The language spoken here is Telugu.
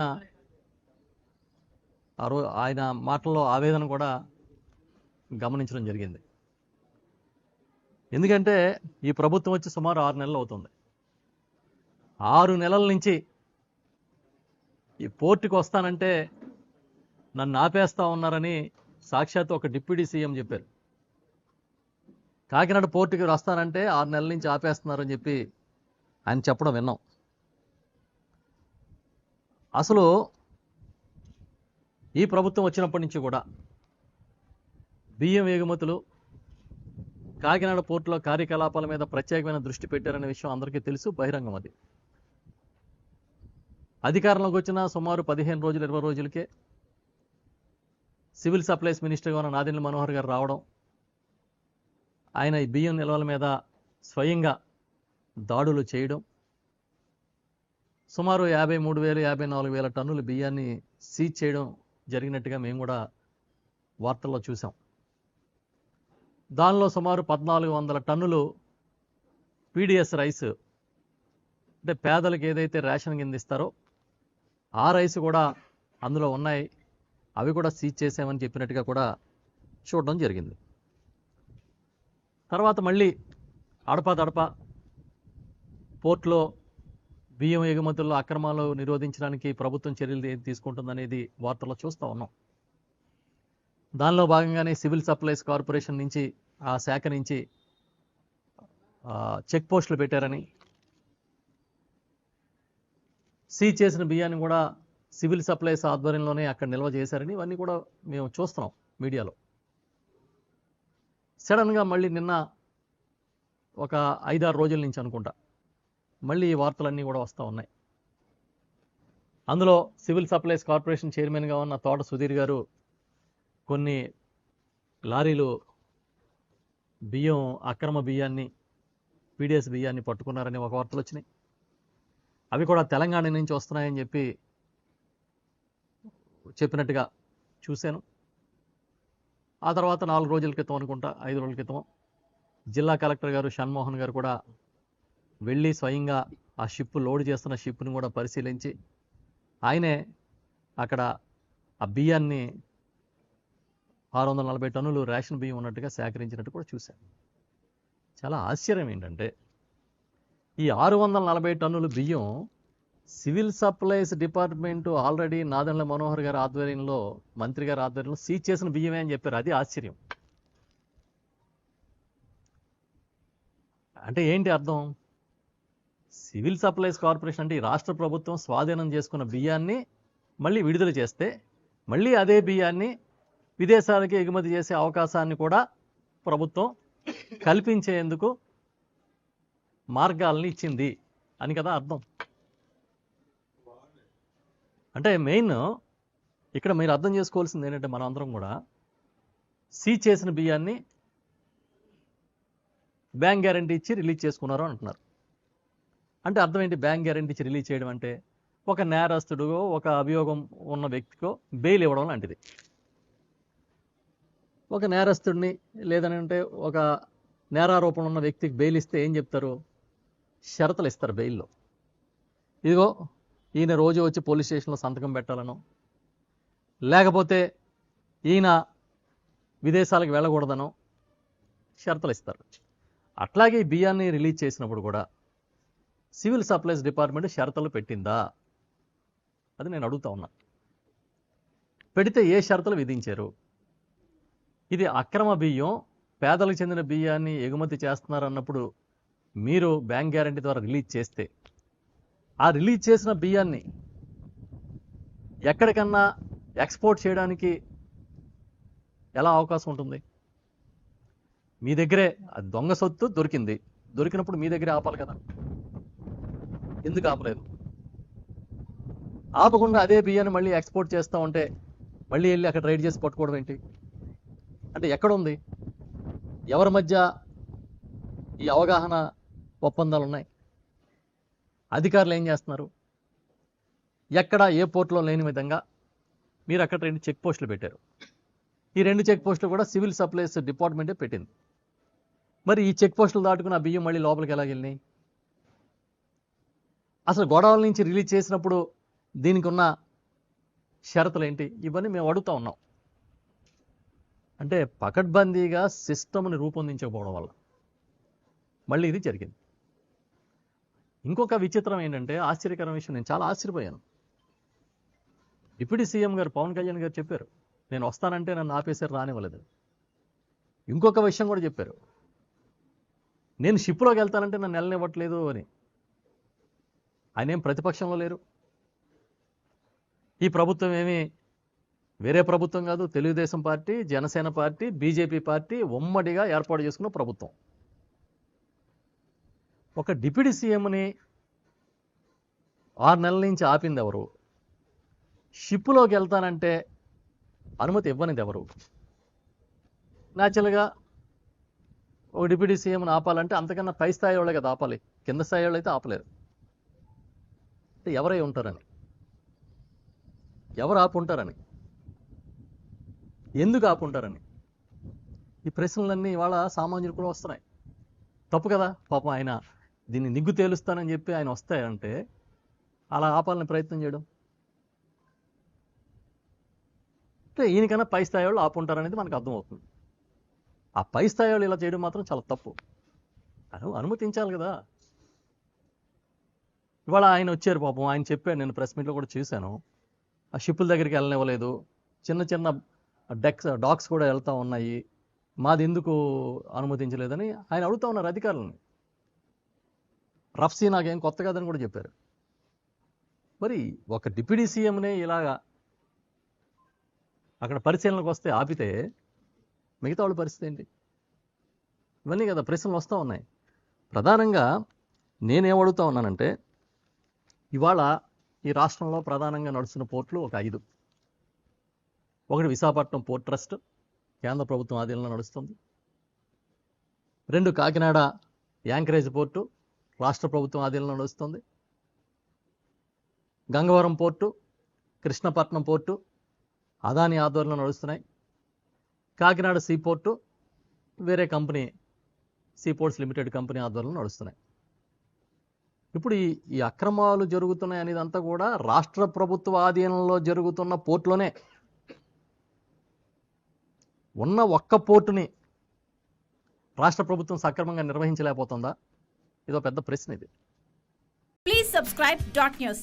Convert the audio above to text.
ఆ. రోజు ఆయన మాటల్లో ఆవేదన కూడా గమనించడం జరిగింది. ఎందుకంటే ఈ ప్రభుత్వం వచ్చి సుమారు ఆరు నెలలు అవుతుంది. ఆరు నెలల నుంచి ఈ పోర్టుకి వస్తానంటే నన్ను ఆపేస్తా ఉన్నారని సాక్షాత్ ఒక డిప్యూటీ సీఎం చెప్పారు. కాకినాడ పోర్టుకి వస్తానంటే ఆరు నెలల నుంచి ఆపేస్తున్నారని చెప్పి ఆయన చెప్పడం విన్నాం. అసలు ఈ ప్రభుత్వం వచ్చినప్పటి నుంచి కూడా బియ్యం ఎగుమతులు కాకినాడ పోర్టులో కార్యకలాపాల మీద ప్రత్యేకమైన దృష్టి పెట్టారనే విషయం అందరికీ తెలుసు బహిరంగం అది. అధికారంలోకి వచ్చిన సుమారు పదిహేను రోజులు ఇరవై రోజులకే సివిల్ సప్లైస్ మినిస్టర్గా ఉన్న నాదెండ్ల మనోహర్ గారు రావడం ఆయన ఈ బియ్యం నిల్వల మీద స్వయంగా దాడులు చేయడం సుమారు యాభై మూడు వేలు యాభై నాలుగు వేల టన్నుల బియ్యాన్ని సీజ్ చేయడం జరిగినట్టుగా మేము కూడా వార్తల్లో చూసాం దానిలో సుమారు పద్నాలుగు వందల టన్నులు పీడిఎస్ రైస్ అంటే పేదలకు ఏదైతే రేషన్ కింద ఇస్తారో ఆ రైస్ కూడా అందులో ఉన్నాయి. అవి కూడా సీజ్ చేసామని చెప్పినట్టుగా కూడా చూడడం జరిగింది. తర్వాత మళ్ళీ అడపా దడప పోర్ట్లో బియ్యం ఎగుమతుల్లో అక్రమాలు నిరోధించడానికి ప్రభుత్వం చర్యలు తీసుకుంటుందనేది వార్తల్లో చూస్తూ ఉన్నాం. దానిలో భాగంగానే సివిల్ సప్లైస్ కార్పొరేషన్ నుంచి ఆ శాఖ నుంచి చెక్ పోస్టులు పెట్టారని. సీ చేసిన బియ్యాన్ని కూడా సివిల్ సప్లైస్ ఆధ్వర్యంలోనే అక్కడ నిల్వ చేశారని ఇవన్నీ కూడా మేము చూస్తున్నాం మీడియాలో. సడన్గా మళ్ళీ నిన్న ఒక ఐదారు రోజుల నుంచి అనుకుంటా. మళ్ళీ ఈ వార్తలన్నీ కూడా వస్తూ ఉన్నాయి. అందులో సివిల్ సప్లైస్ కార్పొరేషన్ చైర్మన్గా ఉన్న తోట సుధీర్ గారు కొన్ని లారీలు బియ్యం అక్రమ బియ్యాన్ని పీడిఎస్ బియ్యాన్ని పట్టుకున్నారని ఒక వార్తలు వచ్చినాయి. అవి కూడా తెలంగాణ నుంచి వస్తున్నాయని చెప్పి చెప్పినట్టుగా చూశాను. ఆ తర్వాత నాలుగు రోజుల క్రితం అనుకుంటా ఐదు రోజుల క్రితం జిల్లా కలెక్టర్ గారు షణ్మోహన్ గారు కూడా వెళ్ళి స్వయంగా ఆ షిప్ లోడ్ చేస్తున్న షిప్ని కూడా పరిశీలించి ఆయనే అక్కడ ఆ బియ్యాన్ని ఆరు వందల నలభై టన్నులు రేషన్ బియ్యం ఉన్నట్టుగా సేకరించినట్టు కూడా చూశాను చాలా ఆశ్చర్యం ఏంటంటే ఈ ఆరు వందల నలభై టన్నుల బియ్యం civil supplies department already Nadendla Manohar గారి ఆధ్వర్యంలో మంత్రి గారి ఆధ్వర్యంలో సీజ్ చేసిన బియ్యమే అని చెప్పారు. అది ఆశ్చర్యం. అంటే ఏంటి అర్థం? సివిల్ సప్లైస్ కార్పొరేషన్ అంటే ఈ రాష్ట్ర ప్రభుత్వం స్వాధీనం చేసుకున్న బియ్యాన్ని మళ్ళీ విడుదల చేస్తే మళ్ళీ అదే బియ్యాన్ని విదేశాలకి ఎగుమతి చేసే అవకాశాన్ని కూడా ప్రభుత్వం కల్పించేందుకు మార్గాల్ని ఇచ్చింది అని కదా అర్థం. అంటే మెయిన్ ఇక్కడ మీరు అర్థం చేసుకోవాల్సింది ఏంటంటే మనం అందరం కూడా సీజ్ చేసిన బియ్యాన్ని బ్యాంక్ గ్యారంటీ ఇచ్చి రిలీజ్ చేసుకున్నారు అంటున్నారు. అంటే అర్థం ఏంటి బ్యాంక్ గ్యారెంటీ ఇచ్చి రిలీజ్ చేయడం అంటే ఒక నేరస్తుడు ఒక అభియోగం ఉన్న వ్యక్తికో బెయిల్ ఇవ్వడం లాంటిది. ఒక నేరస్తుడిని లేదనంటే ఒక నేరారోపణ ఉన్న వ్యక్తికి బెయిల్ ఇస్తే ఏం చెప్తారు? షరతులు ఇస్తారు బెయిల్లో. ఇదిగో ఈయన రోజు వచ్చి పోలీస్ స్టేషన్లో సంతకం పెట్టాలను. లేకపోతే ఈయన విదేశాలకు వెళ్ళకూడదనో. షరతులు ఇస్తారు. అట్లాగే బియ్యాన్ని రిలీజ్ చేసినప్పుడు కూడా సివిల్ సప్లైస్ డిపార్ట్మెంట్ షరతులు పెట్టిందా? అది నేను అడుగుతా ఉన్నా. పెడితే ఏ షరతులు విధించారు? ఇది అక్రమ బియ్యం పేదలకు చెందిన బియ్యాన్ని ఎగుమతి చేస్తున్నారు అన్నప్పుడు మీరు బ్యాంక్ గ్యారంటీ ద్వారా రిలీజ్ చేస్తే ఆ రిలీజ్ చేసిన బియ్యాన్ని ఎక్కడికన్నా ఎక్స్పోర్ట్ చేయడానికి ఎలా అవకాశం ఉంటుంది? మీ దగ్గరే దొంగ సొత్తు దొరికింది. దొరికినప్పుడు మీ దగ్గరే ఆపాలి కదా. ఎందుకు ఆపలేదు? ఆపకుండా అదే బియ్యాన్ని మళ్ళీ ఎక్స్పోర్ట్ చేస్తూ ఉంటే మళ్ళీ వెళ్ళి అక్కడ రైడ్ చేసి పట్టుకోవడం ఏంటి? అంటే ఎక్కడ ఉంది ఎవరి మధ్య ఈ అవగాహన ఒప్పందాలు ఉన్నాయి? అధికారులు ఏం చేస్తున్నారు? ఎక్కడ ఏ పోర్టులో లేని విధంగా మీరు అక్కడ రెండు చెక్ పోస్టులు పెట్టారు. ఈ రెండు చెక్ పోస్టులు కూడా సివిల్ సప్లైస్ డిపార్ట్మెంటే పెట్టింది. మరి ఈ చెక్ పోస్టులు దాటుకుని ఆ బియ్యం మళ్ళీ లోపలికి ఎలా వెళ్ళినాయి? అసలు గోడౌన్ నుంచి రిలీజ్ చేసినప్పుడు దీనికి ఉన్న షరతులు ఏంటి ఇవన్నీ మేము అడుగుతా ఉన్నాం. అంటే పకడ్బందీగా సిస్టమ్ని రూపొందించకపోవడం వల్ల. మళ్ళీ ఇది జరిగింది. ఇంకొక విచిత్రం ఏంటంటే ఆశ్చర్యకరమైన విషయం. నేను చాలా ఆశ్చర్యపోయాను. డిప్యూటీ సీఎం గారు పవన్ కళ్యాణ్ గారు చెప్పారు నేను వస్తానంటే నన్ను ఆపేసారు రానివ్వలేదు. ఇంకొక విషయం కూడా చెప్పారు నేను షిప్లోకి వెళ్తానంటే నన్ను వెళ్ళనివ్వట్లేదు అని. ఆయన ఏం ప్రతిపక్షంలో లేరు. ఈ ప్రభుత్వం ఏమి వేరే ప్రభుత్వం కాదు Telugu Desam party Janasena party BJP party ఉమ్మడిగా ఏర్పాటు చేసుకున్న ప్రభుత్వం. ఒక డిప్యూటీ సీఎంని ఆరు నెలల నుంచి ఆపింది ఎవరు? షిప్లోకి వెళ్తానంటే అనుమతి ఇవ్వనిది ఎవరు? న్యాచురల్గా ఒక డిప్యూటీ సీఎంని ఆపాలంటే అంతకన్నా పై స్థాయి వాళ్ళే కదా ఆపాలి. కింద స్థాయి వాళ్ళు అయితే ఆపలేరు. అంటే ఎవరై ఉంటారని? ఎవరు ఆపుంటారని? ఎందుకు ఆపుంటారని? ఈ ప్రశ్నలన్నీ ఇవాళ సామాన్యులు కూడా వస్తున్నాయి. తప్పు కదా? పాపం ఆయన దీన్ని నిగ్గు తేలుస్తానని చెప్పి ఆయన వస్తాయంటే అలా ఆపాలని ప్రయత్నం చేయడం? అంటే ఈయనకన్నా పై స్థాయి వాళ్ళు ఆపుంటారనేది మనకు అర్థమవుతుంది. ఆ పై స్థాయి వాళ్ళు ఇలా చేయడం మాత్రం చాలా తప్పు. అను అనుమతించాలి కదా? ఇవాళ ఆయన వచ్చారు పాపం. ఆయన చెప్పాడు నేను ప్రెస్ మీట్లో కూడా చూశాను. ఆ షిప్పుల దగ్గరికి వెళ్ళనివ్వలేదు. చిన్న చిన్న డెక్స్ డాక్స్ కూడా వెళ్తూ ఉన్నాయి. మాది ఎందుకు అనుమతించలేదని ఆయన అడుగుతా ఉన్నారు అధికారులని. రఫ్సీ నాకేం కొత్త కాదని కూడా చెప్పారు. మరి ఒక డిప్యూటీ సీఎంనే ఇలాగా అక్కడ పరిశీలనకు వస్తే ఆపితే మిగతా వాళ్ళ పరిస్థితి ఏంటి? ఇవన్నీ కదా ప్రశ్నలు వస్తూ ఉన్నాయి. ప్రధానంగా నేనేం అడుగుతా ఉన్నానంటే ఇవాళ ఈ రాష్ట్రంలో ప్రధానంగా నడుస్తున్న పోర్టులు ఒక ఐదు. ఒకటి విశాఖపట్నం పోర్ట్ ట్రస్ట్ కేంద్ర ప్రభుత్వం ఆధీనంలో నడుస్తుంది. రెండు కాకినాడ యాంకరేజ్ పోర్టు రాష్ట్ర ప్రభుత్వం ఆధీనంలో నడుస్తుంది. గంగవరం పోర్టు కృష్ణపట్నం పోర్టు అదాని ఆధ్వర్యంలో నడుస్తున్నాయి. కాకినాడ సీ పోర్టు వేరే company sea ports limited company ఆధ్వర్యంలో నడుస్తున్నాయి. ఇప్పుడు ఈ అక్రమాలు జరుగుతున్నాయి అనేదంతా కూడా రాష్ట్ర ప్రభుత్వ ఆధీనంలో జరుగుతున్న పోర్టులోనే. ఉన్న ఒక్క పోర్టుని రాష్ట్ర ప్రభుత్వం సక్రమంగా నిర్వహించలేకపోతుందా? ఇదో పెద్ద ప్రశ్న ఇది. Please subscribe dot news